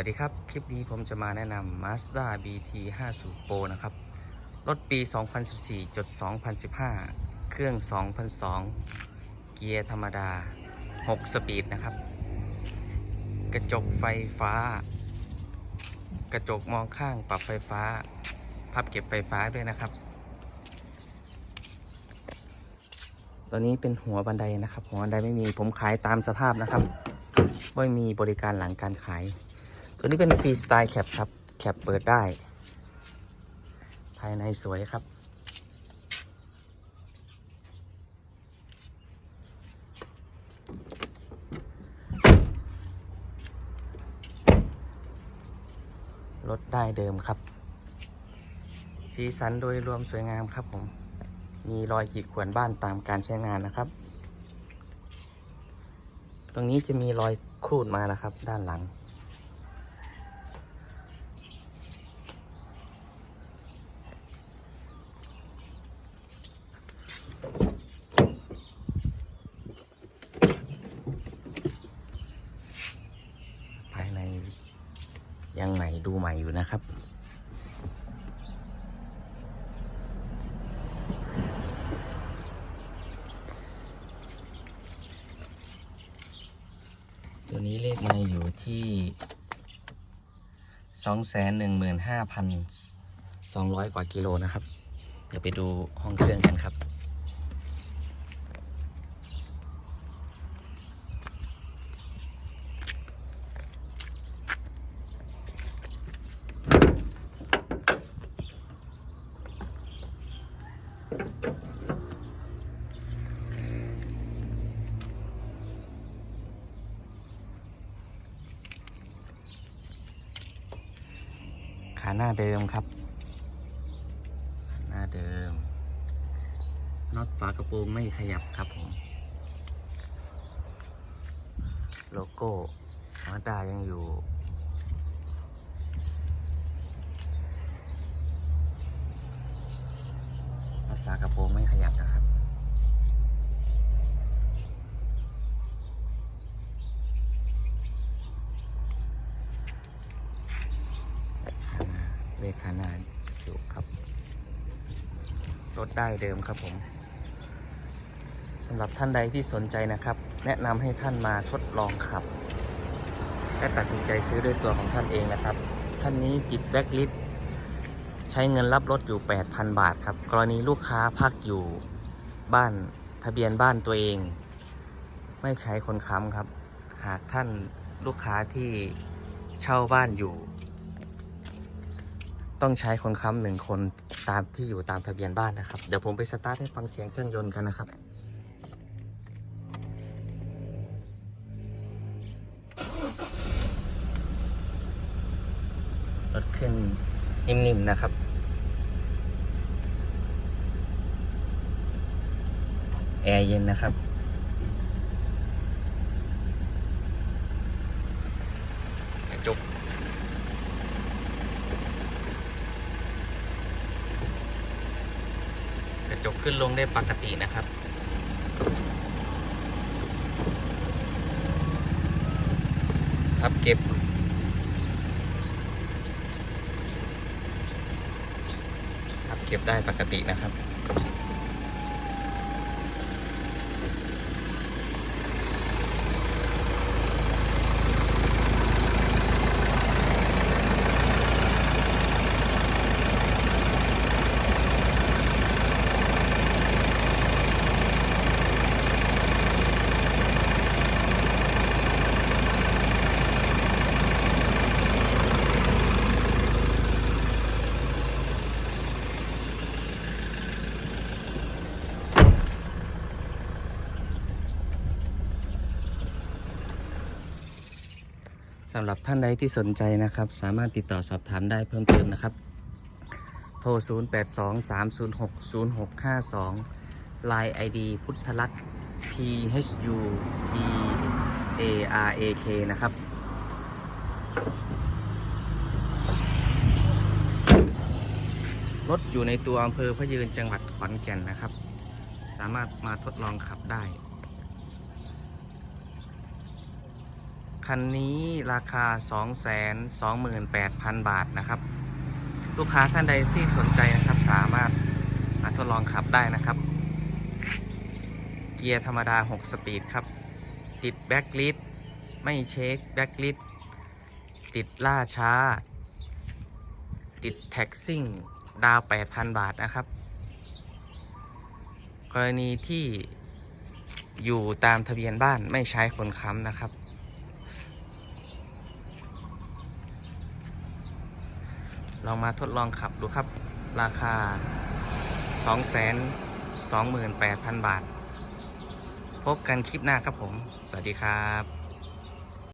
วัสดีครับ คลิปนี้ผมจะมาแนะนำ Mazda BT 50 Pro นะครับ รถปี 2014จด2015 เครื่อง 2002 เกียร์ธรรมดา 6 สปีดนะครับ กระจกไฟฟ้า กระจกมองข้างปรับไฟฟ้า พับเก็บไฟฟ้าด้วยนะครับ ตัวนี้เป็นหัวบันไดนะครับ หัวบันไดไม่มีผมขายตามสภาพนะครับไม่มีบริการหลังการขาย ตัวนี้เป็นฟรีสไตล์แคปครับ แคปเปิดได้ ภายในสวยครับ รถได้เดิมครับ สีสันโดยรวมสวยงามครับผม มีรอยขีดข่วนบ้านตามการใช้งานนะครับ ตรงนี้จะมีรอยครูดมานะครับ ด้านหลัง ภายใน ยังใหม่ดูใหม่อยู่นะครับ ตัวนี้เลขไม่อยู่ที่สองแสนหนึ่งหมื่นห้าพันสองร้อยกว่ากิโลนะครับ เดี๋ยวไปดูห้องเครื่องกันครับาหน้าเดิมครับขาหน้าเดิมน็อตฝากระโปรงไม่ขยับครับผม โลโก้มาดายังอยู่น็อตฝากระโปรงไม่ขยับนะครับ ข้างหน้า เลขข้านอยู่ครับ รถได้เดิมครับผมสำหรับท่านใดที่สนใจนะครับ แนะนำให้ท่านมาทดลองขับ และตัดสินใจซื้อด้วยตัวของท่านเองนะครับ ท่านนี้ติดแบ็กลิสใช้เงินรับรถอยู่ 8,000 บาทครับ กรณีลูกค้าพักอยู่บ้านทะเบียนบ้านตัวเอง ไม่ใช้คนค้ำครับ หากท่านลูกค้าที่เช่าบ้านอยู่ ต้องใช้คนค้ำหนึ่งคนตามที่อยู่ตามทะเบียนบ้านนะครับ เดี๋ยวผมไปสตาร์ทให้ฟังเสียงเครื่องยนต์กันนะครับรถเครื่องนิ่มๆนะครับแอร์เย็นนะครับ กระจก ก ระจกขึ้นลงได้ปกตินะครับ พับเก็บ พับเก็บได้ปกตินะครับ สำหรับท่านใดที่สนใจนะครับ สามารถติดต่อสอบถามได้เพิ่มเติมนะครับ โทร 0 8 2 3 0 6 0 6 5 2 Line ID พุทธลักษณ์ P H U T A R A K นะครับ รถอยู่ในตัวอำเภอพะยืนจังหวัดขอนแก่นนะครับ สามารถมาทดลองขับได้ คันนี้ราคา 228,000 บาทนะครับ ลูกค้าท่านใดที่สนใจนะครับสามารถมาทดลองขับได้นะครับ เกียร์ธรรมดา 6 สปีดครับ ติดแบ็กลิสไม่เช็คแบ็กลิสติดล่าช้า ติดแท็กซิ่ง ดาว 8,000 บาทนะครับ กรณีที่อยู่ตามทะเบียนบ้านไม่ใช้คนค้ำนะครับ ลองมาทดลองขับดูครับ ราคา 228,000 บาท พบกันคลิปหน้าครับผม สวัสดีครับ